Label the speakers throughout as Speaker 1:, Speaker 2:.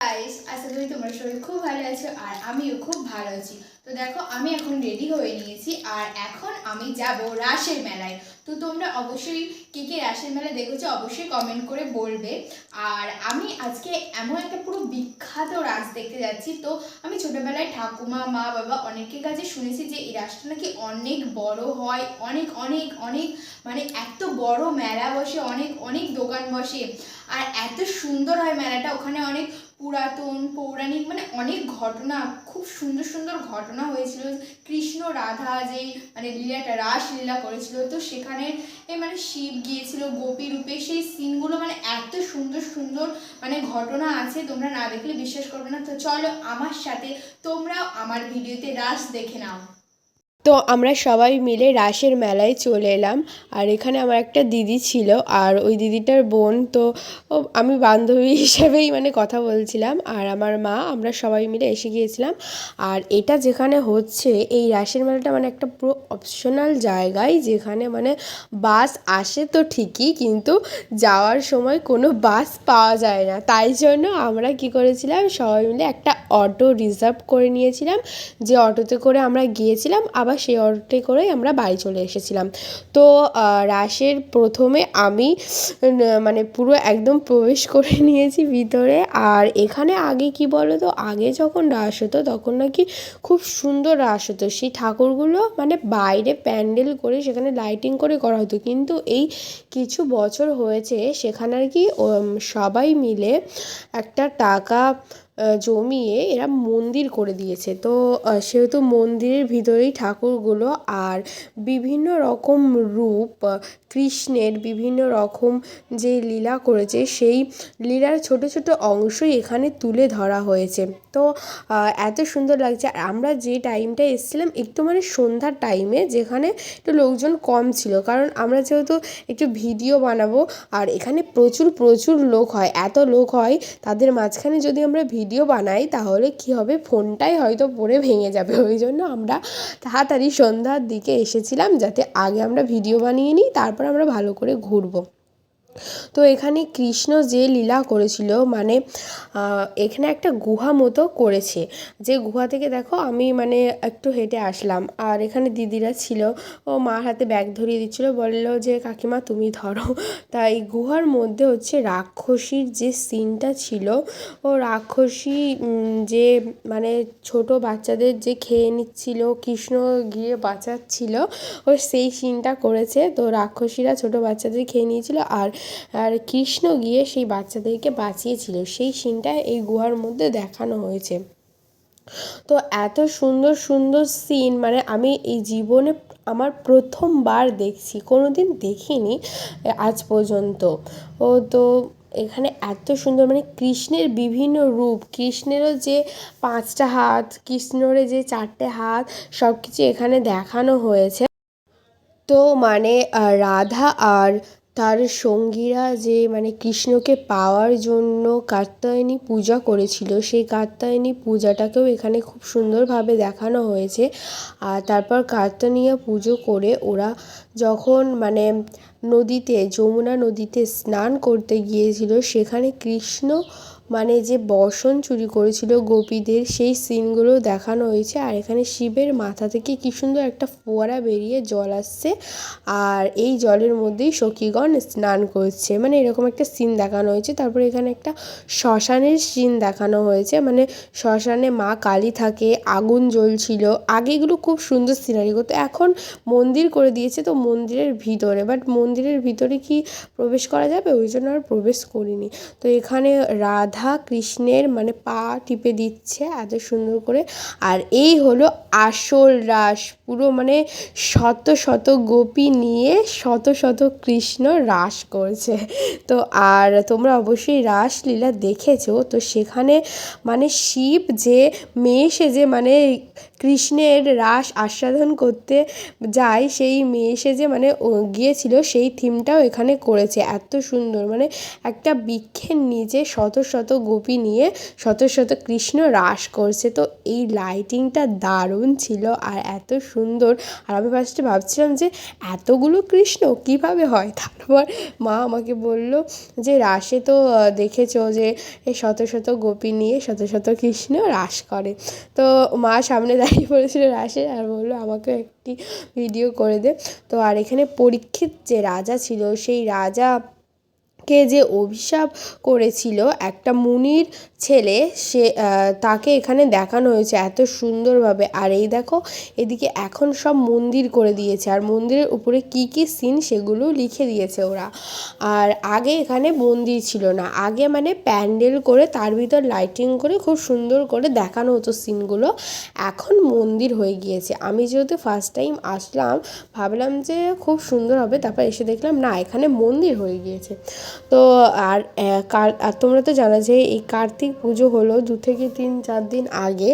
Speaker 1: Guys আশা করি তোমরা সবাই খুব ভালো আছো আর আমিও খুব ভালো আছি। তো দেখো, আমি এখন রেডি হয়ে নিয়েছি আর এখন আমি যাব রাসের মেলায়। তো তোমরা অবশ্যই কে কে রাসের মেলায় দেখেছ অবশ্যই কমেন্ট করে বলবে। আর আমি আজকে এমন একটা পুরো বিখ্যাত রাস দেখতে যাচ্ছি। তো আমি ছোটোবেলায় ঠাকুমা, মা, বাবা অনেকের কাছে শুনেছি যে এই রাসটা নাকি অনেক বড় হয়, অনেক অনেক অনেক মানে এত বড় মেলা বসে, অনেক অনেক দোকান বসে। আর এত সুন্দর হয় মেলাটা। ওখানে অনেক পুরাতন, পৌরাণিক মানে অনেক ঘটনা, খুব সুন্দর সুন্দর ঘটনা হয়েছিল, কৃষ্ণ রাধা যেই মানে লীলাটা, রাসলীলা করেছিল, তো সেখানে মানে শিব গিয়েছিল গোপী রূপে, সেই সিনগুলো মানে এত সুন্দর সুন্দর মানে ঘটনা আছে, তোমরা না দেখলে বিশ্বাস করবে না। তো চলো আমার সাথে তোমরাও আমার ভিডিওতে রাস দেখে নাও।
Speaker 2: তো আমরা সবাই মিলে রাসের মেলায় চলে এলাম। আর এখানে আমার একটা দিদি ছিল, আর ওই দিদিটার বোন, তো আমি বান্ধবী হিসেবেই মানে কথা বলছিলাম। আর আমার মা, আমরা সবাই মিলে এসে গিয়েছিলাম। আর এটা যেখানে হচ্ছে, এই রাসের মেলাটা মানে একটা পুরো অপশনাল জায়গায়, যেখানে মানে বাস আসে তো ঠিকই, কিন্তু যাওয়ার সময় কোনো বাস পাওয়া যায় না। তাই জন্য আমরা কি করেছিলাম, সবাই মিলে একটা অটো রিজার্ভ করে নিয়েছিলাম। যে অটোতে করে আমরা গিয়েছিলাম, আবার সেই অটোতে করেই আমরা বাড়ি চলে এসেছিলাম। তো রাসের প্রথমে আমি মানে পুরো একদম প্রবেশ করে নিয়েছি ভিতরে। আর এখানে আগে কি বলো তো আগে যখন রাস হতো তখন নাকি খুব সুন্দর রাস হতো। সেই ঠাকুরগুলো মানে বাইরে প্যান্ডেল করে সেখানে লাইটিং করে করা হতো। কিন্তু এই কিছু বছর হয়েছে, সেখানে আর কি সবাই মিলে একটা টাকা জমিয়ে এরা মন্দির করে দিয়েছে। তো সেহেতু মন্দিরের ভিতরেই ঠাকুরগুলো আর বিভিন্ন রকম রূপ কৃষ্ণের বিভিন্ন রকম যে লীলা করেছে, সেই লীলার ছোট ছোট অংশই এখানে তুলে ধরা হয়েছে। তো এত সুন্দর লাগছে। আর আমরা যে টাইমটা এসেছিলাম, একটু মানে সন্ধ্যার টাইমে যেখানে একটু লোকজন কম ছিল। কারণ আমরা যেহেতু একটু ভিডিও বানাবো, আর এখানে প্রচুর প্রচুর লোক হয়। এত লোক হয়, তাদের মাঝখানে যদি আমরা ভিডিও বানাই, তাহলে কি হবে? ফোনটাই হয়তো পড়ে ভেঙে যাবে। ওই জন্য আমরা তাড়াতাড়ি সন্ধ্যার দিকে এসেছিলাম যাতে আগে আমরা ভিডিও বানিয়ে নিই, তারপর আমরা ভালো করে ঘুরবো। তো এখানে কৃষ্ণ যে লীলা করেছিল মানে এখানে একটা গুহা মতো করেছে। যে গুহা থেকে দেখো, আমি মানে একটু হেঁটে আসলাম। আর এখানে দিদিরা ছিল, ও মার হাতে ব্যাগ ধরিয়ে দিচ্ছিল, বলল যে, কাকিমা, তুমি ধরো। তাই গুহার মধ্যে হচ্ছে রাক্ষসীর যে সিনটা ছিল, ও রাক্ষসী যে মানে ছোট বাচ্চাদের যে খেয়ে নিচ্ছিল, কৃষ্ণ গিয়ে বাঁচাচ্ছিল, ও সেই সিনটা করেছে। তো রাক্ষসীরা ছোট বাচ্চাদের খেয়ে নিয়েছিল, আর আর কৃষ্ণ গিয়ে সেই বাচ্চাদেরকে বাঁচিয়েছিল। সেই সিনটা এই গুহার মধ্যে দেখানো হয়েছে। তো এত সুন্দর সুন্দর সিন মানে আমি এই জীবনে আমার প্রথমবার দেখছি কোনো দিন দেখিনি আজ পর্যন্ত। ও তো এখানে এত সুন্দর মানে কৃষ্ণের বিভিন্ন রূপ, কৃষ্ণেরও যে পাঁচটা হাত কৃষ্ণের যে চারটে হাত সব কিছু এখানে দেখানো হয়েছে। তো মানে রাধা আর তার সঙ্গীরা যে মানে কৃষ্ণকে পাওয়ার জন্য কাত্যায়নী পূজা করেছিল, সেই কাত্যায়নী পূজাটাকেও এখানে খুব সুন্দরভাবে দেখানো হয়েছে। আর তারপর কাত্যায়নীয়া পুজো করে ওরা যখন মানে নদীতে, যমুনা নদীতে স্নান করতে গিয়েছিল, সেখানে কৃষ্ণ মানে যে বসন চুরি করেছিল গোপীদের, সেই সিনগুলো দেখানো হয়েছে। আর এখানে শিবের মাথা থেকে কি সুন্দর একটা ফোয়ারা বেরিয়ে জল আসছে। আর এই জলের মধ্যেই সখীগণ স্নান করছে। মানে এরকম একটা সিন দেখানো হয়েছে। তারপরে এখানে একটা শ্মশানের সিন দেখানো হয়েছে। মানে শ্মশানে মা কালী থাকে, আগুন জ্বলছিল। আগে এগুলো খুব সুন্দর সিনারি করতো। এখন মন্দির করে দিয়েছে তো মন্দিরের ভিতরে। বাট মন্দিরের ভিতরে কি প্রবেশ করা যাবে? ওই জন্য আর প্রবেশ করিনি। তো এখানে রাধা কৃষ্ণের মানে পা টিপে দিচ্ছে এত সুন্দর করে। আর এই হলো আসল রাস। পুরো মানে শত শত গোপী নিয়ে শত শত কৃষ্ণ রাস করছে। তো আর তোমরা অবশ্যই রাসলীলা দেখেছ। তো সেখানে মানে শিব যে মেয়ে যে মানে কৃষ্ণের রাস আস্বাদন করতে যায়, সেই মেয়ে যে মানে গিয়েছিল, সেই থিমটাও এখানে করেছে। এত সুন্দর মানে একটা বৃক্ষের নিচে শত শত গোপী নিয়ে শত শত কৃষ্ণ রাস করছে। তো এই লাইটিংটা দারুণ ছিল আর এত সুন্দর। আর আমি ফার্স্টে ভাবছিলাম যে, এতগুলো কৃষ্ণ কীভাবে হয়? তারপর মা আমাকে বলল যে, রাসে তো দেখেছ যে শত শত গোপী নিয়ে শত শত কৃষ্ণ রাস করে। তো মা সামনে দাঁড়িয়ে পড়েছিল রাশে? আর বলল আমাকে একটি ভিডিও করে দে। তো আর এখানে পরীক্ষিত যে রাজা ছিল, সেই রাজা কে যে অভিশাপ করেছিল, একটা মুনির ছেলে, সে তাকে এখানে দেখানো হয়েছে এত সুন্দরভাবে। আর এই দেখো, এদিকে এখন সব মন্দির করে দিয়েছে। আর মন্দিরের উপরে কি কি সিন সেগুলো লিখে দিয়েছে ওরা। আর আগে এখানে মন্দির ছিল না। আগে মানে প্যান্ডেল করে, তার ভিতর লাইটিং করে, খুব সুন্দর করে দেখানো হতো সিনগুলো এখন মন্দির হয়ে গিয়েছে। আমি যেহেতু ফার্স্ট টাইম আসলাম, ভাবলাম যে খুব সুন্দর হবে, তারপর এসে দেখলাম না, এখানে মন্দির হয়ে গিয়েছে। তো আর কার, আর তোমরা তো জানো যে এই কার্তিক পুজো হলো দু থেকে তিন, চার দিন আগে।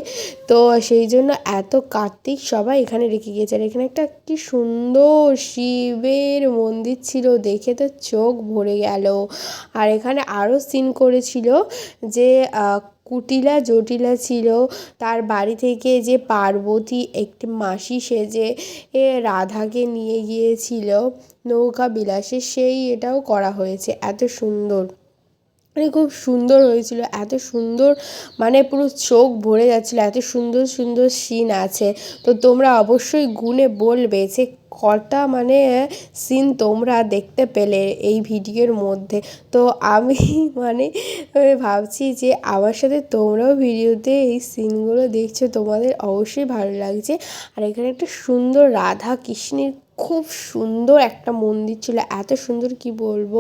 Speaker 2: তো সেই জন্য এত কার্তিক সবাই এখানে রেখে গিয়েছে। আর এখানে একটা কি সুন্দর শিবের মন্দির ছিল, দেখে তো চোখ ভরে গেল। আর এখানে আরও সিন করেছিল যে কুটিলা জটিলা ছিল। তার বাড়ি থেকে যে পার্বতী একটি মাসি সেজে এ রাধাকে নিয়ে গিয়েছিল, নৌকা বিলাসে সেই এটাও করা হয়েছে। এত সুন্দর। মানে খুব সুন্দর হয়েছিল। এত সুন্দর মানে পুরো চোখ ভরে যাচ্ছিল। এত সুন্দর সুন্দর সিন আছে। তো তোমরা অবশ্যই গুণে বলবে যে কটা মানে সিন তোমরা দেখতে পেলে এই ভিডিওর মধ্যে। তো আমি মানে ভাবছি যে আমার সাথে তোমরাও ভিডিওতে এই সিনগুলো দেখছ, তোমাদের অবশ্যই ভালো লাগছে। আর এখানে একটা সুন্দর রাধা কৃষ্ণের খুব সুন্দর একটা মন্দির ছিল, এত সুন্দর কি বলব?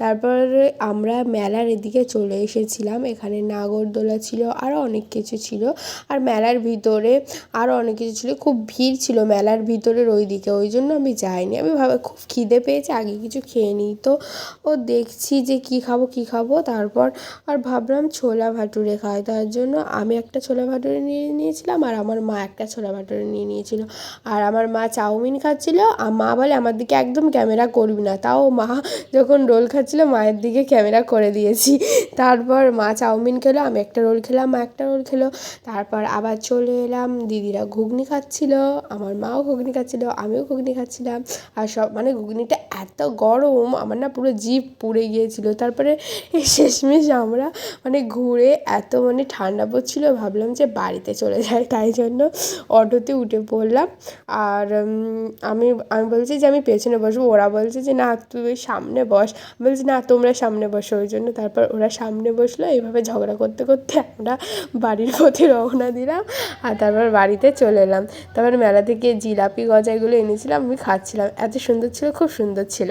Speaker 2: তারপরে আমরা মেলার এদিকে চলে এসেছিলাম, এখানে নাগরদোলা ছিল আরও অনেক কিছু ছিল, আর মেলার ভিতরে আরও অনেক কিছু ছিল, খুব ভিড় ছিল মেলার ভিতরের ওই দিকে ওই জন্য আমি যাইনি, আমি ভাবে খুব খিদে পেয়েছে, আগে কিছু খেয়ে নিই, তো ও দেখছি যে কি খাব কি খাব, তারপর আর ভাবলাম ছোলা ভাটুরে খাই, তার জন্য আমি একটা ছোলা ভাটুরে নিয়ে নিয়েছিলাম, আর আমার মা একটা ছোলা ভাটুরে নিয়ে নিয়েছিল, আর আমার মা চাউমিন খাচ্ছিল মা বলে, আমার দিকে একদম ক্যামেরা করবি না। তাও মা যখন রোল খাচ্ছিল, মায়ের দিকে ক্যামেরা করে দিয়েছি। তারপর মা চাউমিন খেলো, আমি একটা রোল খেলাম, মা একটা রোল খেলো। তারপর আবার চলে এলাম, দিদিরা ঘুগনি খাচ্ছিল, আমার মাও ঘুগনি খাচ্ছিল, আমিও ঘুগনি খাচ্ছিলাম। আর সব মানে ঘুগনিটা এত গরম, আমার না পুরো জিভ পুড়ে গিয়েছিল। তারপরে শেষমেশ আমরা মানে ঘুরে এত মানে ঠান্ডা পড়ছিল, ভাবলাম যে বাড়িতে চলে যাই। তাই জন্য অটোতে উঠে পড়লাম। আর আমি আমি বলছি যে, আমি পেছনে বসবো। ওরা বলছে যে, না, তুই সামনে বস। বলছি, না, তোমরা সামনে বসো। ওই জন্য তারপর ওরা সামনে বসল। এইভাবে ঝগড়া করতে করতে আমরা বাড়ির পথে রওনা দিলাম আর তারপর বাড়িতে চলে এলাম। তারপর মেলা থেকে জিলাপি গজাগুলো এনেছিলাম, আমি খাচ্ছিলাম। এত সুন্দর ছিল, খুব সুন্দর ছিল।